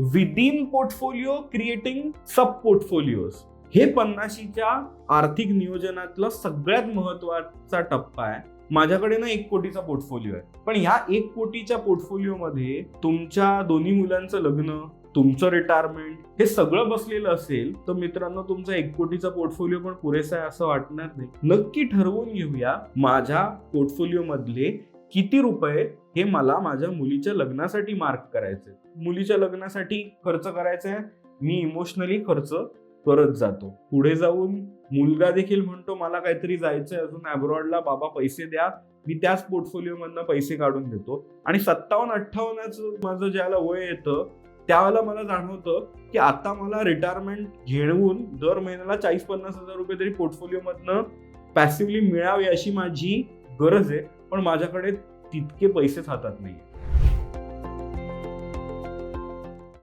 Within portfolio creating sub portfolios हे पन्नाशीच्या आर्थिक नियोजनातला सगळ्यात महत्त्वाचा टप्पा आहे. माझ्याकडे ना एक कोटीचा पोर्टफोलिओ आहे. पण ह्या एक कोटीच्या पोर्टफोलिओमध्ये तुमच्या दोन्ही मुलांचं लग्न तुमचं रिटायरमेंट हे सगळं बसलेलं असेल तर मित्रांनो तुमचा एक कोटीचा पोर्टफोलिओ पण पुरेसा आहे असं वाटणार नाही. नक्की ठरवून घेऊया माझ्या पोर्टफोलिओ मधले किती रुपये हे मला माझ्या मुलीच्या लग्नासाठी मार्क करायचे मुलीच्या लग्नासाठी खर्च करायचा आहे मी इमोशनली खर्च करत जातो. पुढे जाऊन मुलगा देखील म्हणतो मला काहीतरी जायचंय अजून अब्रॉडला बाबा पैसे द्या. मी त्याच पोर्टफोलिओ मधनं पैसे काढून देतो. आणि सत्तावन्न अठ्ठावन्नच माझं ज्याला वय येतं त्यावेळेला मला जाणवतं की आता मला रिटायरमेंट घेऊन दर महिन्याला चाळीस पन्नास हजार रुपये तरी पोर्टफोलिओ मधनं पॅसिव्हली मिळावी अशी माझी गरज आहे पण माझ्याकडे तितके पैसेच हातात नाही